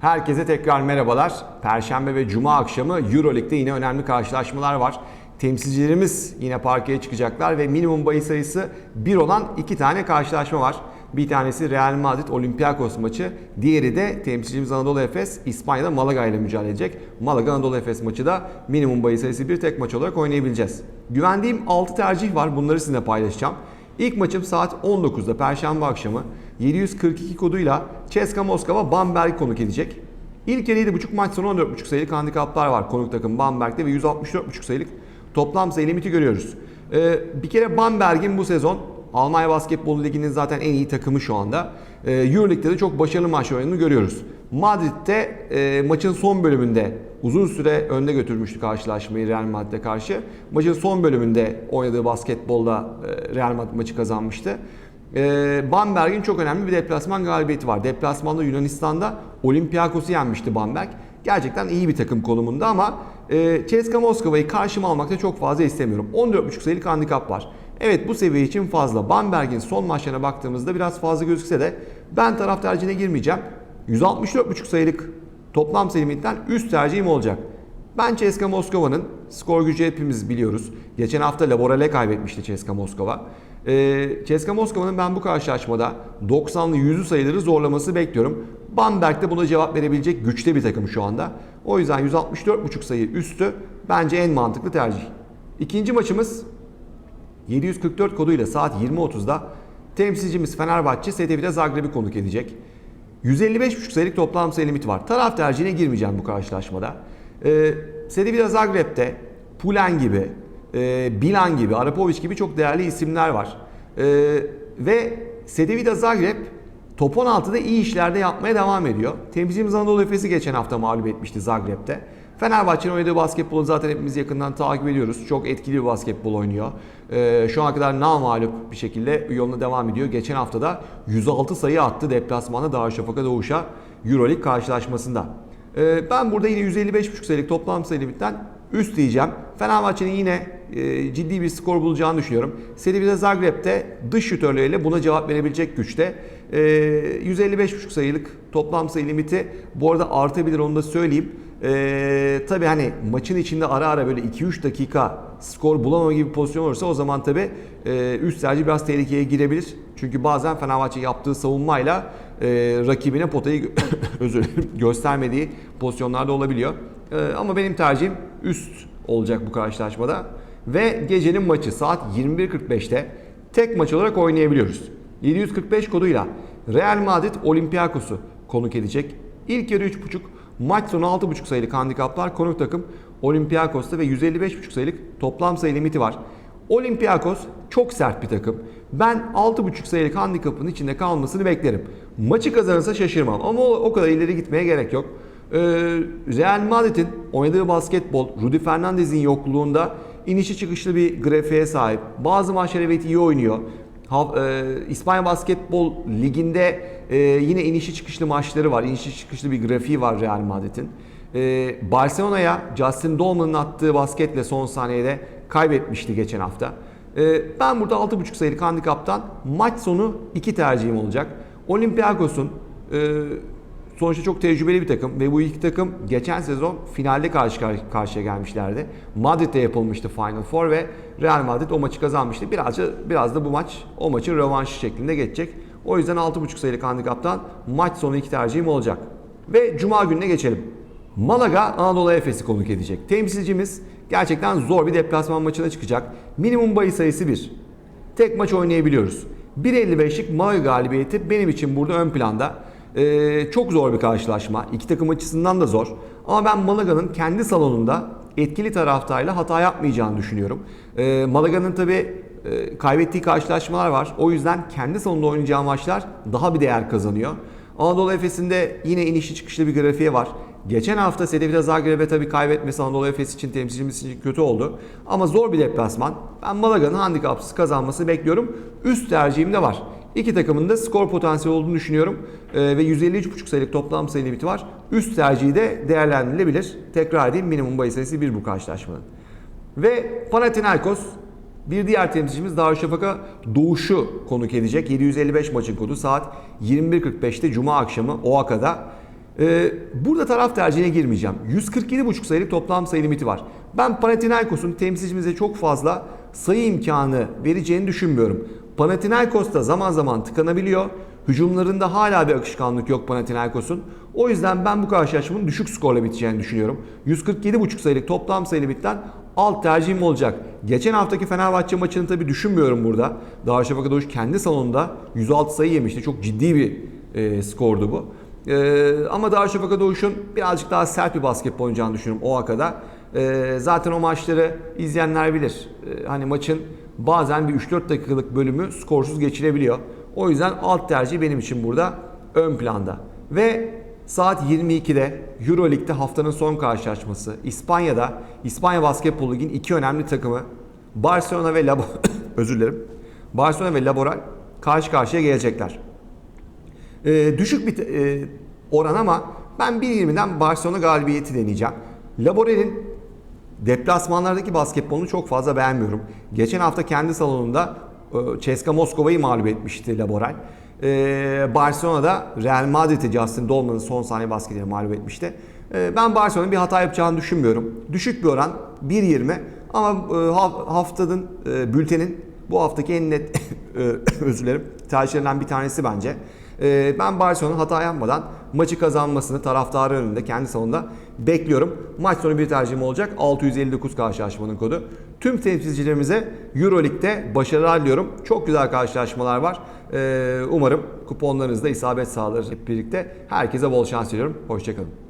Herkese tekrar merhabalar. Perşembe ve Cuma akşamı Euroleague'de yine önemli karşılaşmalar var. Temsilcilerimiz yine parkeye çıkacaklar ve minimum bahis sayısı 1 olan iki tane karşılaşma var. Bir tanesi Real Madrid Olympiakos maçı, diğeri de temsilcimiz Anadolu Efes İspanya'da Malaga ile mücadele edecek. Malaga Anadolu Efes maçı da minimum bahis sayısı bir tek maç olarak oynayabileceğiz. Güvendiğim 6 tercih var. Bunları sizinle paylaşacağım. İlk maçım saat 19'da Perşembe akşamı 742 koduyla CSKA Moskova Bamberg konuk edecek. İlk yarı 7.5 maç sonu 14.5 sayılık handikaplar var konuk takım Bamberg'de ve 164.5 sayılık toplam sayı limiti görüyoruz. Ee, bir kere Bamberg'in bu sezon Almanya Basketbol Ligi'nin zaten en iyi takımı şu anda. Ee, Euroleague'de de çok başarılı maç oynadığını görüyoruz. Madrid'de e, maçın son bölümünde uzun süre önde götürmüştü karşılaşmayı Real Madrid'e karşı. Maçın son bölümünde oynadığı basketbolda e, Real Madrid maçı kazanmıştı. E, Bamberg'in çok önemli bir deplasman galibiyeti var. Deplasmanda Yunanistan'da Olympiakos'u yenmişti Bamberg. Gerçekten iyi bir takım konumunda ama e, CSKA Moskova'yı karşıma almakta çok fazla istemiyorum. 14.5 sayılık handikap var. Evet bu seviye için fazla. Bamberg'in son maçlarına baktığımızda biraz fazla gözükse de ben taraf tercihine girmeyeceğim. 164.5 sayılık toplam sayı üst tercihim olacak. Ben CSKA Moskova'nın skor gücü hepimiz biliyoruz. Geçen hafta Laborale kaybetmişti CSKA Moskova. Ee, Moskova'nın ben bu karşılaşmada 90'lı 100'lü sayıları zorlaması bekliyorum. Bamberg de buna cevap verebilecek güçte bir takım şu anda. O yüzden 164.5 sayı üstü bence en mantıklı tercih. İkinci maçımız 744 koduyla saat 20.30'da temsilcimiz Fenerbahçe STV'de Zagreb'i konuk edecek. 155.5 sayılık toplam sayı limiti var. Taraf tercihine girmeyeceğim bu karşılaşmada. Ee, Sedevida Zagreb'de Pulen gibi, e, Bilan gibi, Arapovic gibi çok değerli isimler var. Ee, ve Sedevida Zagreb top 16'da iyi işlerde yapmaya devam ediyor. Temsilcimiz Anadolu Efes'i geçen hafta mağlup etmişti Zagreb'de. Fenerbahçe'nin oynadığı basketbolu zaten hepimiz yakından takip ediyoruz. Çok etkili bir basketbol oynuyor. Ee, şu ana kadar namalup bir şekilde yoluna devam ediyor. Geçen hafta da 106 sayı attı deplasmanda Darüşşafaka Doğuş'a Euroleague karşılaşmasında. Ee, ben burada yine 155.5 sayılık toplam sayı limitten üst diyeceğim. Fenerbahçe'nin yine e, ciddi bir skor bulacağını düşünüyorum. Seri Zagreb'de dış şütörleriyle buna cevap verebilecek güçte. E, 155.5 sayılık toplam sayı limiti bu arada artabilir onu da söyleyeyim. E, tabii hani maçın içinde ara ara böyle 2-3 dakika skor bulamama gibi pozisyon olursa o zaman tabii e, üst tercih biraz tehlikeye girebilir. Çünkü bazen Fenerbahçe yaptığı savunmayla e, rakibine potayı özür göstermediği pozisyonlarda olabiliyor. E, ama benim tercihim üst olacak bu karşılaşmada. Ve gecenin maçı saat 21.45'te tek maç olarak oynayabiliyoruz. 745 koduyla Real Madrid Olympiakos'u konuk edecek. İlk yarı 3.5, maç sonu 6.5 sayılık handikaplar konuk takım Olympiakos'ta ve 155.5 sayılık toplam sayı limiti var. Olympiakos çok sert bir takım. Ben 6.5 sayılık handikapın içinde kalmasını beklerim. Maçı kazanırsa şaşırmam ama o, kadar ileri gitmeye gerek yok. Ee, Real Madrid'in oynadığı basketbol, Rudy Fernandez'in yokluğunda inişi çıkışlı bir grafiğe sahip. Bazı evet iyi oynuyor. E, İspanya Basketbol Ligi'nde e, yine inişi çıkışlı maçları var. İnişi çıkışlı bir grafiği var Real Madrid'in. E, Barcelona'ya Justin Dolman'ın attığı basketle son saniyede kaybetmişti geçen hafta. Ben burada 6.5 sayılık handikaptan maç sonu iki tercihim olacak. Olympiakos'un Sonuçta çok tecrübeli bir takım ve bu iki takım geçen sezon finalde karşı karşıya gelmişlerdi. Madrid'de yapılmıştı Final Four ve Real Madrid o maçı kazanmıştı. Birazcık biraz da bu maç o maçın rövanşı şeklinde geçecek. O yüzden 6.5 sayılık handikaptan maç sonu iki tercihim olacak. Ve cuma gününe geçelim. Malaga Anadolu Efes'i konuk edecek. Temsilcimiz gerçekten zor bir deplasman maçına çıkacak. Minimum bahis sayısı 1. Tek maç oynayabiliyoruz. 1.55'lik Malaga galibiyeti benim için burada ön planda. Ee, çok zor bir karşılaşma. İki takım açısından da zor. Ama ben Malaga'nın kendi salonunda etkili taraftayla hata yapmayacağını düşünüyorum. Ee, Malaga'nın tabi e, kaybettiği karşılaşmalar var. O yüzden kendi salonunda oynayacağı maçlar daha bir değer kazanıyor. Anadolu Efes'in de yine inişli çıkışlı bir grafiği var. Geçen hafta Sedevita Zagreb'e tabi kaybetmesi Anadolu Efes için temsilcimiz için kötü oldu. Ama zor bir deplasman. Ben Malaga'nın handikapsız kazanmasını bekliyorum. Üst tercihim de var. İki takımın da skor potansiyeli olduğunu düşünüyorum. Ee, ve 153.5 sayılık toplam sayı limiti var. Üst tercihi de değerlendirilebilir. Tekrar edeyim minimum bahis sayısı 1 bu karşılaşmanın. Ve Panathinaikos bir diğer temsilcimiz Darüşşafaka Doğuş'u konuk edecek. 755 maçın kodu saat 21.45'te Cuma akşamı Oaka'da. Ee, burada taraf tercihine girmeyeceğim. 147,5 sayılık toplam sayı limiti var. Ben Panathinaikos'un temsilcimize çok fazla sayı imkanı vereceğini düşünmüyorum. Panathinaikos da zaman zaman tıkanabiliyor. Hücumlarında hala bir akışkanlık yok Panathinaikos'un. O yüzden ben bu karşılaşmanın düşük skorla biteceğini düşünüyorum. 147,5 sayılık toplam sayı limitten alt tercihim olacak. Geçen haftaki Fenerbahçe maçını tabii düşünmüyorum burada. Darüşşafaka Doğuş kendi salonunda 106 sayı yemişti. Çok ciddi bir e, skordu bu. E, ama Darüşşafaka Doğuş'un birazcık daha sert bir basketbol oynayacağını düşünüyorum o akada. E, zaten o maçları izleyenler bilir. E, hani maçın bazen bir 3-4 dakikalık bölümü skorsuz geçirebiliyor. O yüzden alt tercih benim için burada ön planda. Ve saat 22'de Euroleague'de haftanın son karşılaşması. İspanya'da İspanya Basketbol Ligi'nin iki önemli takımı Barcelona ve Labo özür dilerim. Barcelona ve Laboral karşı karşıya gelecekler. Ee, düşük bir e, oran ama ben 1.20'den Barcelona galibiyeti deneyeceğim. Laborel'in deplasmanlardaki basketbolunu çok fazla beğenmiyorum. Geçen hafta kendi salonunda e, CSKA Moskova'yı mağlup etmişti Laboral. Ee, Barcelona'da Real Madrid'i Justin Dolman'ın son saniye basketiyle mağlup etmişti. Ee, ben Barcelona'nın bir hata yapacağını düşünmüyorum. Düşük bir oran 1.20 ama e, ha- haftanın e, bültenin bu haftaki en net e, özür dilerim tercihlerinden bir tanesi bence. Ee, Ben Barcelona'nın hata yapmadan maçı kazanmasını taraftarı önünde kendi salonunda bekliyorum. Maç sonu bir tercihim olacak. 659 karşılaşmanın kodu. Tüm temsilcilerimize Euroleague'de başarılar diliyorum. Çok güzel karşılaşmalar var. Ee, Umarım kuponlarınızda isabet sağlar hep birlikte. Herkese bol şans diliyorum. Hoşçakalın.